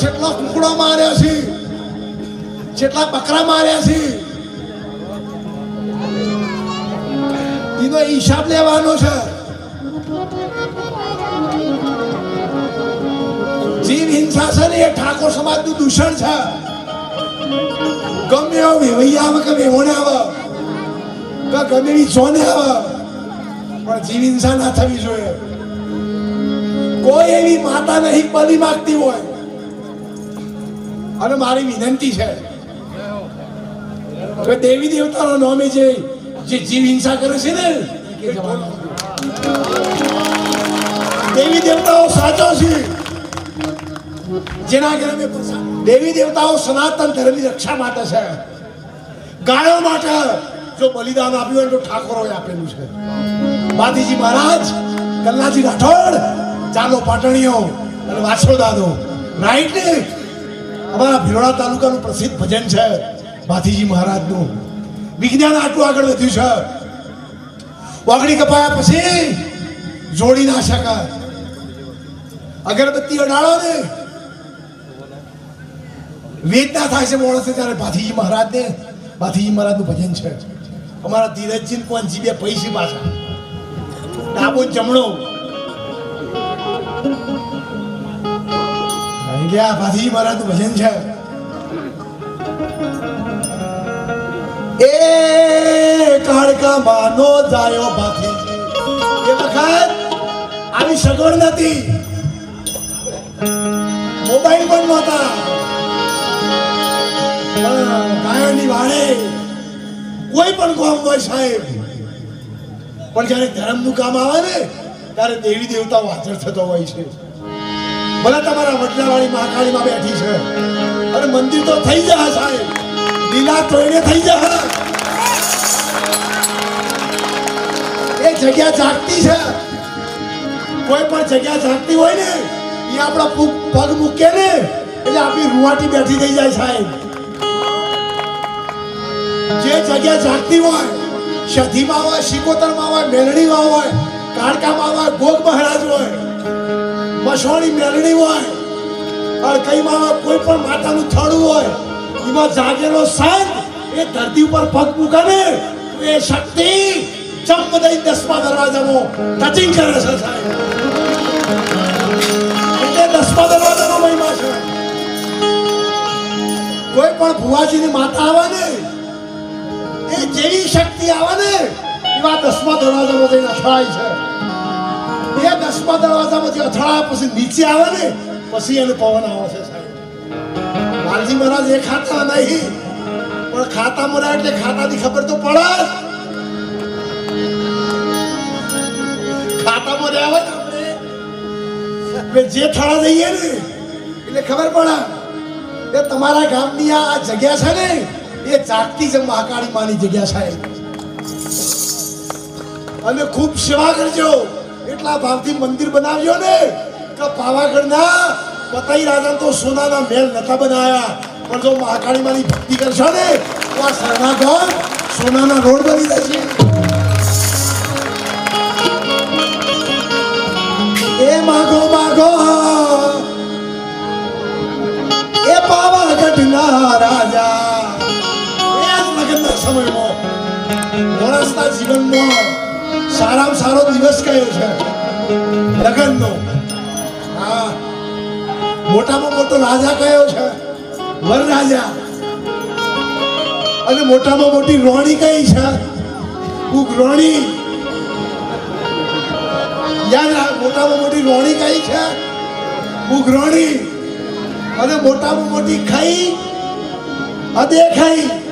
કેટલો કુકડો માર્યા છે. જેટલા બકરા માર્યા છે. એનો હિસાબ લેવાનો છે. જીવ હિંસા છે ને એ ઠાકોર સમાજનું દૂષણ છે. ગમે એવો વેવૈયા આવે કે વેવોને આવે. કે ગમે એવી જોને આવે. પણ જીવ હિંસા ના થવી જોઈએ. કોઈ એવી માતા નહીં બલી માગતી હોય. અને મારી વિનંતી છે કે દેવી દેવતાનો નામે જે જે જીવ હિંસા કરે છે ને દેવી દેવતાઓ સાચો છે. જેના ઘરે દેવી દેવતાઓ સનાતન ધર્મની રક્ષા માટે છે. ગાયો માટે જો બલિદાન આપ્યું હોય તો ઠાકોરોએ આપેલું છે. માધીજી મહારાજ, કલ્લાજી રાઠોડ, ચાલો પાટણીઓ અને વાછો દાદો. રાઈટ ને? અમારા ભીલોડા તાલુકાનું પ્રસિદ્ધ ભજન છે ભાથીજી મહારાજનું. વિજ્ઞાન આટલું આગળ વધ્યું છે. વાગડી કપાયા પછી જોડી ના શકાય. અગરબત્તી અડાડો ને વેદના થાય છે માણસે ત્યારે ભાથીજી મહારાજ ને ભાથીજી મહારાજનું ભજન છે. અમારા ધીરજજી કોનજી બે પૈસી પાછા. ડાબો જમણો. નું ભજન છે. પણ નહોતા. વાળે કોઈ પણ કામ હોય સાહેબ. પણ જ્યારે ધર્મનું કામ આવે ને, ત્યારે દેવી દેવતા વાચર થતો હોય છે. ભલે તમારા વડલાવાળી મહાકાળીમાં બેઠી છે. અને મંદિર તો થઈ જશે સાહેબ. લીલા તોયને થઈ જશે એ જગ્યા જાગતી છે. કોઈ પણ જગ્યા જાગતી હોય ને, એ આપણા પગ મૂકે ને, એટલે આપણી રૂવાટી બેઠી થઈ જાય સાહેબ. જે જગ્યા જાગતી હોય સધીમાં હોય શિકોતરમાં હોય મેલડીમાં હોય, કાળકામાં હોય, ભોગ મહારાજ હોય મસોણી મેળણી હોય, અળકઈમાં હોય કોઈ પણ માતાનું થડું હોય, એમાં જાગેલો સંત એ ધરતી ઉપર પગ મૂકે ને એ શક્તિ ચંપ દઈ દસમા દરવાજામાં ટચિંગ કરે છે સાહેબ. એટલે દસમા દરવાજાનો મહિમા છે. કોઈ પણ ભુવાજીની માતા આવે એ જેવી શક્તિ આવે ને એવા દસમા દરવાજામાં જઈને અથડાય છે. દસમા દરવાજામાંથી અથડાયા પછી નીચે આવે ને, પછી એને પવન આવે છે સાહેબ. લાલજી મહારાજ એ ખાતા નહીં, પણ ખાતા મરા એટલે ખાતાની ખબર તો પડે જ. ખાતામાં રહેવા આપણે જે થાળા જઈએ ને, એટલે ખબર પડે. કે તમારા ગામની આ જગ્યા છે ને, એ જાગતી છે મહાકાળી માની જગ્યા સાહેબ. અને ખૂબ સેવા કરજો. એટલા ભાવથી મંદિર બનાવ્યો ને? કે પાવાગઢના પતાઈ રાજા તો સોનાના મહેલ નતા બનાયા. પણ જો મહાકાળી માની ભક્તિ કરશો ને, તો આ સરણા સોનાના રોડ બની જશે. એ માગો માગો. એ પાવાગઢના રાજા. એ જ લગ્નના સમયમાં માણસના જીવનમાં સારામાં સારો દિવસ કયો છે? લગ્નનો. હા. મોટામાં મોટો રાજા કયો છે? વર રાજા અને મોટામાં મોટી રોણી કઈ છે? રોણી. યાદ મોટામાં મોટી રોણી કઈ છે? ઉગ્રોણી અને મોટામાં મોટી ખાઈ. અદેખાઈ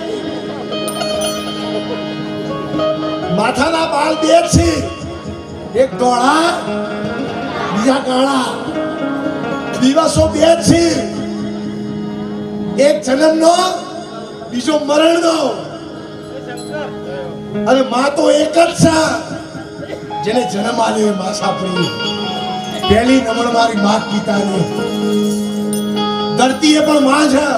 માથાના બાલ બે જ છે. એક ધોળા બીજા કાળા દિવસો બે છે. એક જન્મનો, બીજો મરણનો. અને માં તો એક જ છે. જેને જન્મ આલ્યો એ માં સાપડી પહેલી નમણ મારી માત પિતાની. ધરતી એ પણ માં છે.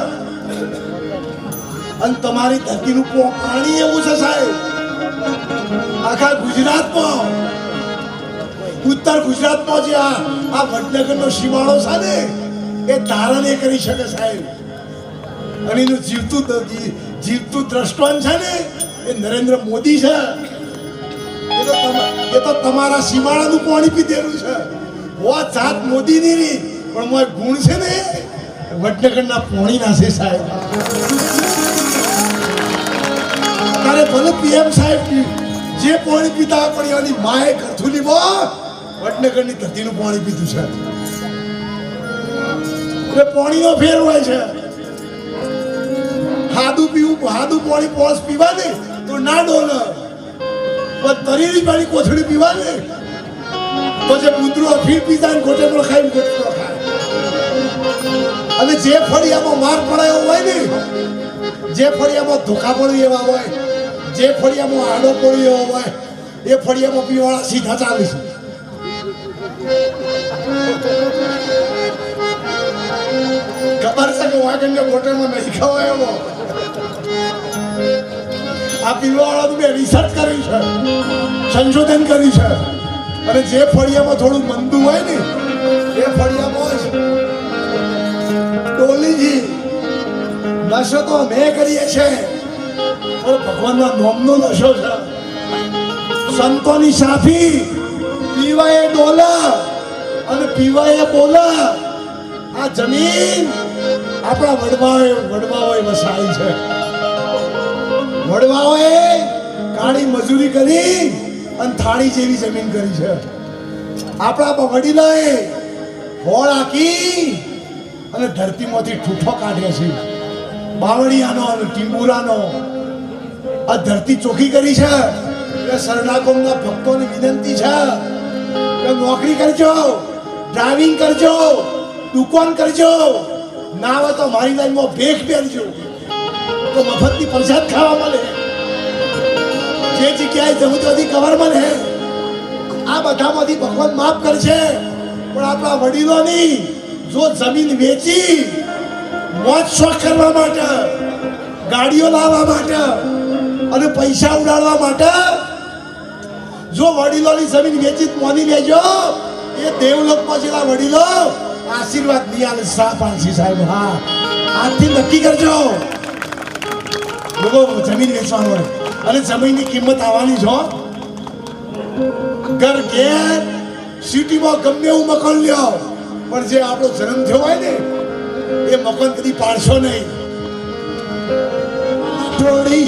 અને તમારી ધરતીનું પાણી એવું છે સાહેબ. આખા ગુજરાતમાં. ઉત્તર ગુજરાતમાં જે આ આ વડનગરનો સીમાડો છે ને એ ધારણ એ કરી શકે સાહેબ. અને એનું જીવતું જીવતું દ્રષ્ટાંત છે ને, એ નરેન્દ્ર મોદી છે. એ તો એ તો તમારા સીમાડાનું પાણી પીધેલું છે. વો જાત મોદીની નહીં, પણ મોય ગુણ છે ને, વડનગરના પોણી ના છે સાહેબ. તારે ભલે પીએમ સાહેબ જે પાણી પીતા પણ એની માએ કથુલીમાં વડનગરની ધરતીનું પાણી પીધું છે. એટલે પાણીનો ફેર હોય છે. હાદું પીવું, હાદું પાણી પોસ પીવા દે તો ના ડોલ. પણ તરીની પાણી કોથળી પીવા દે તો જે કૂતરું ફીર પીતા ને ગોટેલો ખાઈને ગોટેલો ખાય. અને જે ફળિયામાં માર પડાયો હોય ને, જે ફળિયામાં ધોકા પડ્યું એવા હોય જે ફળિયામાં આડો પડ્યો હોય, એ ફળિયામાં પીવાળા સીધા ચાલે છે ખબર છે કે વાગણને હોટલમાં નહીં ખવાય એવો? આ પીવાવાળા મેં રિસર્ચ કર્યું છે, સંશોધન કર્યું છે. અને જે ફળિયામાં થોડું મંદું હોય ને, એ ફળિયામાં ડોલીજી નશો તો અમે કરીએ છે પણ ભગવાનના નોમનો નશો છે. સંતોની સાફી, પીવાય ડોલા અને પીવાય બોલા આ જમીન આપણા વડવાઓએ વડવાઓએ વસાવી છે. વડવાઓએ કાળી મજૂરી કરી અને થાળી જેવી જમીન કરી છે. આપણા વડીલોએ હોળ આકી અને ધરતીમાંથી ઠૂઠો કાઢ્યો છે. બાવળિયાનો અને ટીંબુરાનો આ ધરતી ચોખ્ખી કરી છે. કે સરનાગોમના ભક્તોની વિનંતી છે કે નોકરી કરજો ડ્રાઇવિંગ કરજો, દુકાન કરજો. ના હોય તો મારી લાઈનમાં ભેખ પહેરજો તો મફતની પ્રસાદ ખાવા મળે. જે જગ્યાએ જવું તો કવર મળે. આ બધામાંથી ભગવાન માફ કરશે. પણ આપણા વડીલોની જો જમીન વેચી, મોજ શોખ કરવા માટે, ગાડીઓ લાવવા માટે અને પૈસા ઉડાડવા માટે જો વડીલોની જમીન વેચી મોની લેજો એ દેવલોક જેલા વડીલો આશીર્વાદ નહીં આલે સા પાંચી સાહેબ, હા. આજથી નક્કી કરજો. લોકો જમીન વેચવાનું અને જમીનની કિંમત આવવાની છો ઘર ઘેર સિટીમાં ગમે એવું મકાન લ્યો, પણ જે આપણો જન્મ થયો હોય ને, એ મકાન કદી પાડશો નહીં. થોડી